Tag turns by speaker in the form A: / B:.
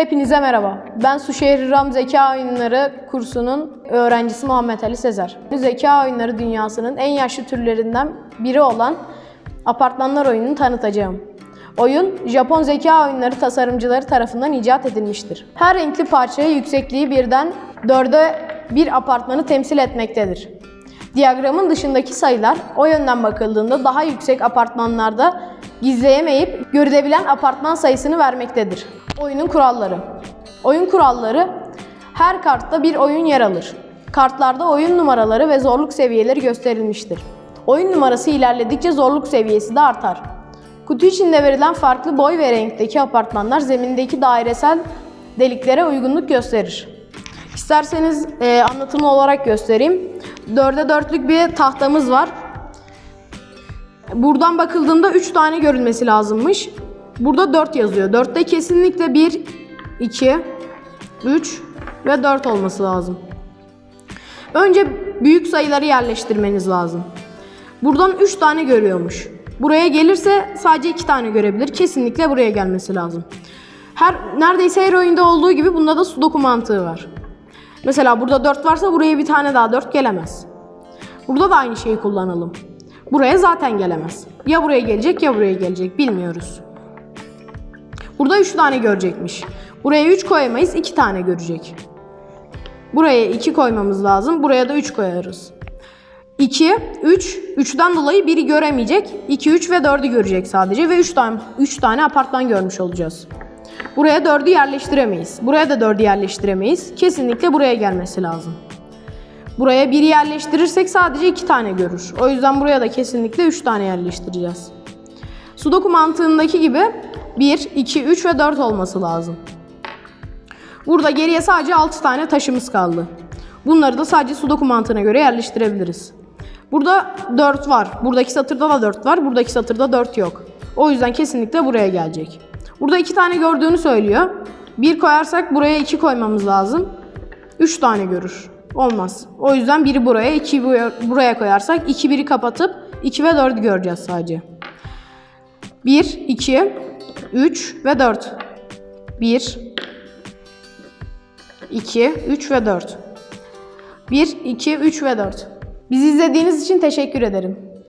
A: Hepinize merhaba. Ben Suşehir Ram Zeka Oyunları kursunun öğrencisi Muhammed Ali Sezer. Zeka oyunları dünyasının en yaşlı türlerinden biri olan apartmanlar oyununu tanıtacağım. Oyun, Japon zeka oyunları tasarımcıları tarafından icat edilmiştir. Her renkli parçaya yüksekliği birden dörde bir apartmanı temsil etmektedir. Diyagramın dışındaki sayılar o yönden bakıldığında daha yüksek apartmanlarda gizleyemeyip görülebilen apartman sayısını vermektedir. Oyunun kuralları. Oyun kuralları her kartta bir oyun yer alır. Kartlarda oyun numaraları ve zorluk seviyeleri gösterilmiştir. Oyun numarası ilerledikçe zorluk seviyesi de artar. Kutu içinde verilen farklı boy ve renkteki apartmanlar zemindeki dairesel deliklere uygunluk gösterir. İsterseniz e, anlatımlı olarak göstereyim. Dörde dörtlük bir tahtamız var. Buradan bakıldığında 3 tane görülmesi lazımmış. Burada 4 yazıyor. 4'te kesinlikle 1, 2, 3 ve 4 olması lazım. Önce büyük sayıları yerleştirmeniz lazım. Buradan 3 tane görüyormuş. Buraya gelirse sadece 2 tane görebilir. Kesinlikle buraya gelmesi lazım. Her neredeyse her oyunda olduğu gibi bunda da sudoku mantığı var. Mesela burada 4 varsa buraya bir tane daha 4 gelemez. Burada da aynı şeyi kullanalım. Buraya zaten gelemez. Ya buraya gelecek ya buraya gelecek bilmiyoruz. Burada 3 tane görecekmiş. Buraya 3 koyamayız 2 tane görecek. Buraya 2 koymamız lazım. Buraya da 3 koyarız. 2, 3, 3'ten dolayı biri göremeyecek. 2, 3 ve 4'ü görecek sadece ve 3 tane 3 tane apartman görmüş olacağız. Buraya 4'ü yerleştiremeyiz. Buraya da 4'ü yerleştiremeyiz. Kesinlikle buraya gelmesi lazım. Buraya biri yerleştirirsek sadece 2 tane görür. O yüzden buraya da kesinlikle 3 tane yerleştireceğiz. Sudoku mantığındaki gibi 1, 2, 3 ve 4 olması lazım. Burada geriye sadece 6 tane taşımız kaldı. Bunları da sadece sudoku mantığına göre yerleştirebiliriz. Burada 4 var. Buradaki satırda da 4 var. Buradaki satırda 4 yok. O yüzden kesinlikle buraya gelecek. Burada 2 tane gördüğünü söylüyor. 1 koyarsak buraya 2 koymamız lazım. 3 tane görür. Olmaz. O yüzden biri buraya, 2 buraya koyarsak 2 biri kapatıp 2 ve 4'ü göreceğiz sadece. 1, 2, 3 ve 4. 1, 2, 3 ve 4. 1, 2, 3 ve 4. Bizi izlediğiniz için teşekkür ederim.